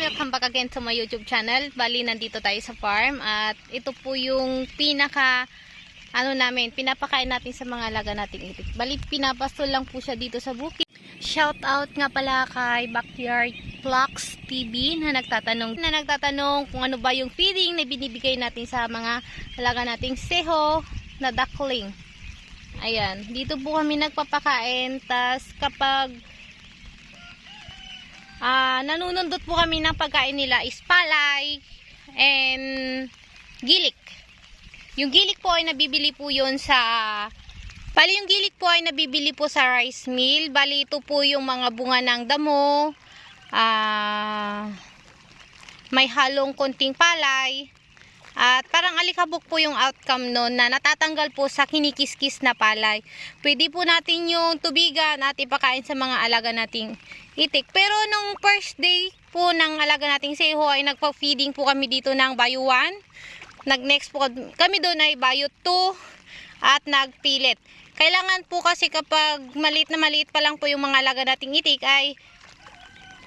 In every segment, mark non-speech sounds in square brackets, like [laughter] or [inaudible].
welcome back again to my YouTube channel. Bali, nandito tayo sa farm at ito po yung pinaka ano namin, pinapakain natin sa mga alaga nating itik. Bali, pinapastol lang po siya dito sa bukid. Shout out nga pala kay Backyard Flux TV na nagtatanong na nagtatanong kung ano ba yung feeding na binibigay natin sa mga alaga nating seho na duckling. Ayan, dito po kami nagpapakain tas kapag Ah, nanunundot po kami ng pagkain nila is palay and gilik. Yung gilik po ay nabibili po yun sa Bali yung gilik po ay nabibili po sa rice mill. Bali ito po yung mga bunga ng damo. Ah, may halong konting palay. At parang alikabok po yung outcome nun na natatanggal po sa kinikiskis na palay. Pwede po natin yung tubigan at ipakain sa mga alaga nating itik. Pero nung first day po ng alaga nating seho ay nagpa-feeding po kami dito ng Bayo 1. Nag-next po kami doon ay Bayo 2 at nagpilit. Kailangan po kasi kapag maliit na maliit pa lang po yung mga alaga nating itik ay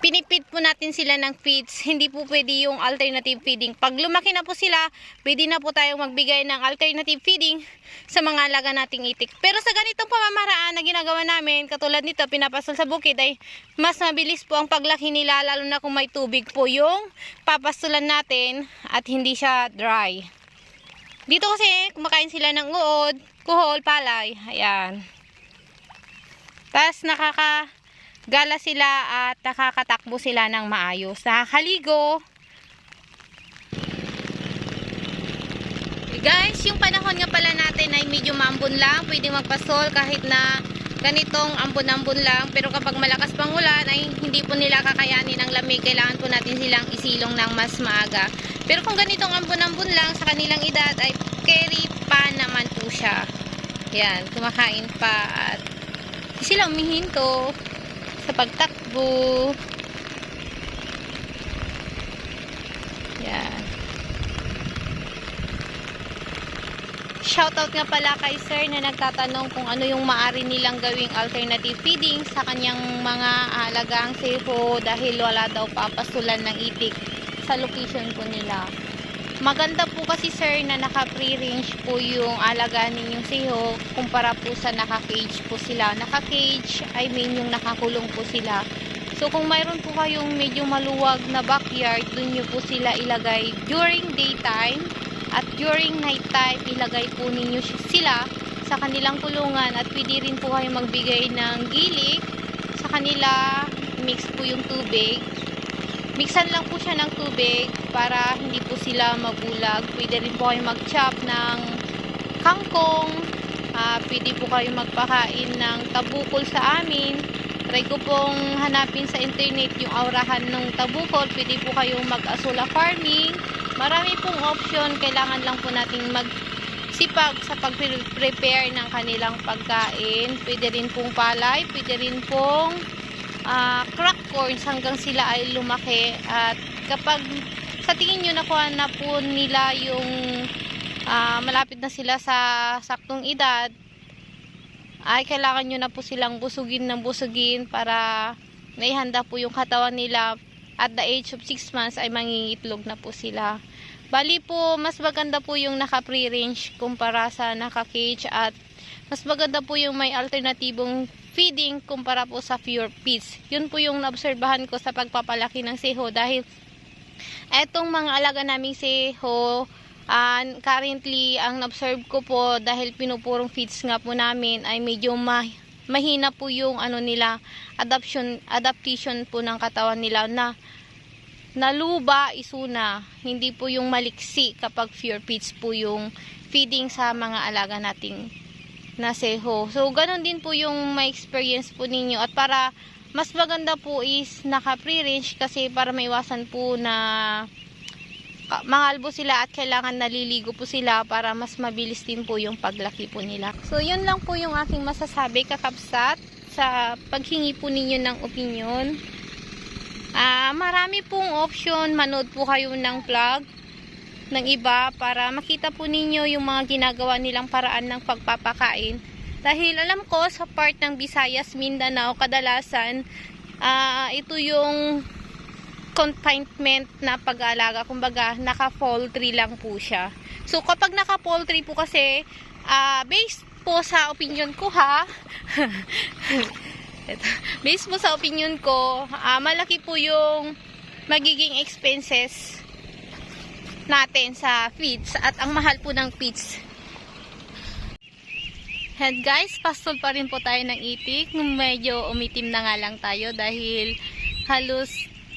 pinipid po natin sila ng feeds. Hindi po pwede yung alternative feeding. Pag lumaki na po sila, pwede na po tayong magbigay ng alternative feeding sa mga alaga nating itik. Pero sa ganitong pamamaraan na ginagawa namin, katulad nito, pinapasol sa bukid, ay mas mabilis po ang paglaki nila, lalo na kung may tubig po yung papastulan natin at hindi siya dry. Dito kasi, kumakain sila ng uod, kuhol, palay. Ayan. Tapos nakaka gala sila at nakakatakbo sila ng maayos. Nakakaligo. Eh, guys, yung panahon nga pala natin ay medyo maambon lang. Pwede magpasol kahit na ganitong ambon-ambon lang. Pero kapag malakas pang ulan ay hindi po nila kakayanin ang lamig. Kailangan po natin silang isilong ng mas maaga. Pero kung ganitong ambon-ambon lang sa kanilang edad ay carry pa naman po siya. Yan, kumakain pa at sila umihinto sa pagtakbo. Yan. Shoutout nga pala kay sir na nagtatanong kung ano yung maari nilang gawing alternative feeding sa kanyang mga alagang seho dahil wala daw papasulan ng itik sa location po nila. Maganda po kasi sir na naka-free range po yung alaga ninyong seho kumpara po sa naka-cage po sila. Naka-cage, I mean yung nakakulong po sila. So kung mayroon po kayong medyo maluwag na backyard, dun nyo po sila ilagay during daytime at during night time, ilagay po ninyo sila sa kanilang kulungan at pwede rin po kayo magbigay ng gilik sa kanila, mix po yung tubig mixan lang po siya ng tubig para hindi po sila mabulag. Pwede rin po kayo mag-chop ng kangkong. Ah, pwede po kayo magpakain ng tabukol sa amin. Try ko pong hanapin sa internet yung aurahan ng tabukol. Pwede po kayong mag-asula farming. Marami pong option. Kailangan lang po nating mag sipag sa pag-prepare ng kanilang pagkain. Pwede rin pong palay. Pwede rin pong ah, crack corns hanggang sila ay lumaki. At kapag sa tingin nyo nakuha na po nila yung ah, malapit na sila sa saktong edad ay kailangan nyo na po silang busugin ng busugin para naihanda po yung katawan nila. At the age of 6 months ay mangingitlog na po sila. Bali po mas maganda po yung naka free range kumpara sa naka cage at mas maganda po yung may alternatibong feeding kumpara po sa pure feeds. Yun po yung naobserbahan ko sa pagpapalaki ng seho dahil etong mga alaga naming seho uh, currently ang observe ko po dahil pinupurong feeds nga po namin ay medyo ma mahina po yung ano nila adaptation adaptation po ng katawan nila na naluba isuna hindi po yung maliksi kapag pure feeds po yung feeding sa mga alaga nating na seho. So, ganun din po yung may experience po ninyo. At para mas maganda po is naka free range kasi para maiwasan po na mangalbo sila at kailangan naliligo po sila para mas mabilis din po yung paglaki po nila. So, yun lang po yung aking masasabi kakapsat sa paghingi po ninyo ng opinion. Ah, marami pong option. Manood po kayo ng vlog ng iba para makita po ninyo yung mga ginagawa nilang paraan ng pagpapakain. Dahil alam ko sa part ng Visayas, Mindanao, kadalasan ah, ito yung confinement na pag-aalaga. Kumbaga, naka-poultry lang po siya. So, kapag naka-poultry po kasi, ah based po sa opinion ko ha, [laughs] based po sa opinion ko, ah, malaki po yung magiging expenses natin sa feeds at ang mahal po ng feeds. And guys, pastol pa rin po tayo ng itik. Medyo umitim na nga lang tayo dahil halos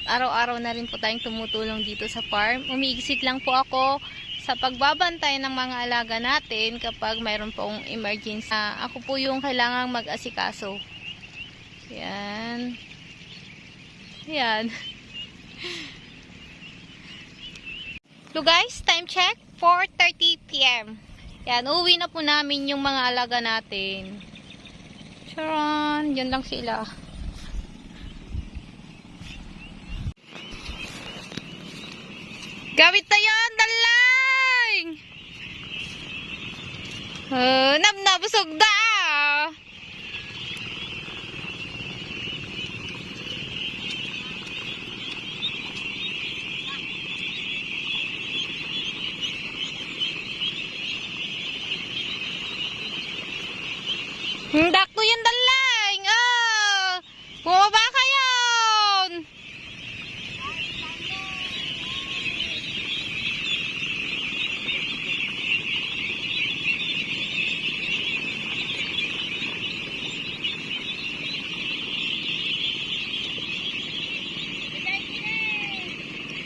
araw-araw na rin po tayong tumutulong dito sa farm. Umiigsit lang po ako sa pagbabantay ng mga alaga natin kapag mayroon pong emergency. Ako po yung kailangang mag-asikaso. Yan. Yan. [laughs] So guys, time check, 4.30 p.m. Yan, uwi na po namin yung mga alaga natin. Charan, yun lang sila. Gawit tayo, dalang!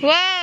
ว้าว